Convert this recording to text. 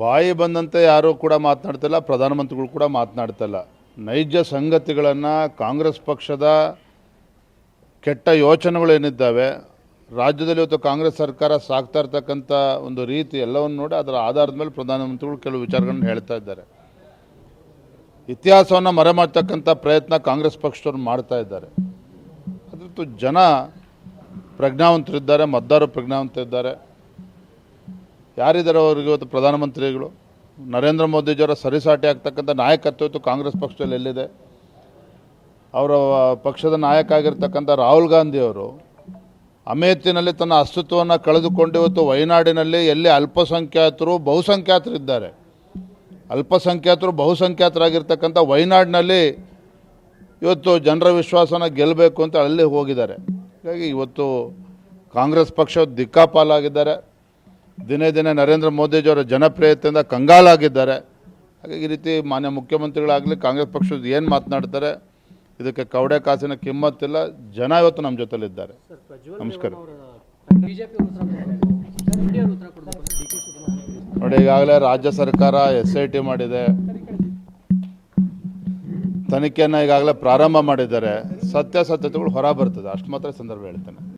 ಬಾಯಿ ಬಂದಂತೆ ಯಾರೂ ಕೂಡ ಮಾತನಾಡ್ತಿಲ್ಲ, ಪ್ರಧಾನಮಂತ್ರಿಗಳು ಕೂಡ ಮಾತನಾಡ್ತಿಲ್ಲ. ನೈಜ ಸಂಗತಿಗಳನ್ನು ಕಾಂಗ್ರೆಸ್ ಪಕ್ಷದ ಕೆಟ್ಟ ಯೋಚನೆಗಳೇನಿದ್ದಾವೆ, ರಾಜ್ಯದಲ್ಲಿ ಇವತ್ತು ಕಾಂಗ್ರೆಸ್ ಸರ್ಕಾರ ಸಾಕ್ತಾ ಇರ್ತಕ್ಕಂಥ ಒಂದು ರೀತಿ ಎಲ್ಲವನ್ನು ನೋಡಿ ಅದರ ಆಧಾರದ ಮೇಲೆ ಪ್ರಧಾನಮಂತ್ರಿಗಳು ಕೆಲವು ವಿಚಾರಗಳನ್ನು ಹೇಳ್ತಾ ಇದ್ದಾರೆ. ಇತಿಹಾಸವನ್ನು ಮರೆಮಾಡ್ತಕ್ಕಂಥ ಪ್ರಯತ್ನ ಕಾಂಗ್ರೆಸ್ ಪಕ್ಷದವ್ರು ಮಾಡ್ತಾ ಇದ್ದಾರೆ. ಅದರ ಜನ ಪ್ರಜ್ಞಾವಂತರಿದ್ದಾರೆ, ಮತದಾರರು ಪ್ರಜ್ಞಾವಂತರಿದ್ದಾರೆ. ಯಾರಿದ್ದಾರೆ ಅವ್ರಿಗೆ ಇವತ್ತು ಪ್ರಧಾನಮಂತ್ರಿಗಳು? ನರೇಂದ್ರ ಮೋದಿಜಿಯವರ ಸರಿಸಾಟಿ ಆಗ್ತಕ್ಕಂಥ ನಾಯಕತ್ವ ಇವತ್ತು ಕಾಂಗ್ರೆಸ್ ಪಕ್ಷದಲ್ಲಿ ಎಲ್ಲಿದೆ? ಅವರ ಪಕ್ಷದ ನಾಯಕ ಆಗಿರ್ತಕ್ಕಂಥ ರಾಹುಲ್ ಗಾಂಧಿಯವರು ಅಮೇಥಿನಲ್ಲಿ ತನ್ನ ಅಸ್ತಿತ್ವವನ್ನು ಕಳೆದುಕೊಂಡು ಇವತ್ತು ವಯನಾಡಿನಲ್ಲಿ ಎಲ್ಲಿ ಅಲ್ಪಸಂಖ್ಯಾತರು ಬಹುಸಂಖ್ಯಾತರಿದ್ದಾರೆ. ಅಲ್ಪಸಂಖ್ಯಾತರು ಬಹುಸಂಖ್ಯಾತರಾಗಿರ್ತಕ್ಕಂಥ ವಯನಾಡಿನಲ್ಲಿ ಇವತ್ತು ಜನರ ವಿಶ್ವಾಸನ ಗೆಲ್ಲಬೇಕು ಅಂತ ಅಲ್ಲಿ ಹೋಗಿದ್ದಾರೆ. ಹೀಗಾಗಿ ಇವತ್ತು ಕಾಂಗ್ರೆಸ್ ಪಕ್ಷ ದಿಕ್ಕಾಪಾಲಾಗಿದ್ದಾರೆ. ದಿನೇ ದಿನೇ ನರೇಂದ್ರ ಮೋದಿಜಿಯವರ ಜನಪ್ರಿಯತೆಯಿಂದ ಕಂಗಾಲಾಗಿದ್ದಾರೆ. ಹಾಗಾಗಿ ಈ ರೀತಿ ಮಾನ್ಯ ಮುಖ್ಯಮಂತ್ರಿಗಳಾಗಲಿ ಕಾಂಗ್ರೆಸ್ ಪಕ್ಷದ ಏನು ಮಾತನಾಡ್ತಾರೆ ಇದಕ್ಕೆ ಕವಡೆ ಕಾಸಿನ ಕಿಮ್ಮತ್ತಿಲ್ಲ. ಜನ ಇವತ್ತು ನಮ್ಮ ಜೊತೆಲಿದ್ದಾರೆ. ನಮಸ್ಕಾರ. ನೋಡಿ ಈಗಾಗಲೇ ರಾಜ್ಯ ಸರ್ಕಾರ ಎಸ್ ಐ ಟಿ ಮಾಡಿದೆ. ತನಿಖೆಯನ್ನು ಈಗಾಗಲೇ ಪ್ರಾರಂಭ ಮಾಡಿದ್ದಾರೆ. ಸತ್ಯಾಸತ್ಯತೆಗಳು ಹೊರ ಬರ್ತದೆ. ಅಷ್ಟು ಮಾತ್ರ ಸಂದರ್ಭ ಹೇಳ್ತೇನೆ.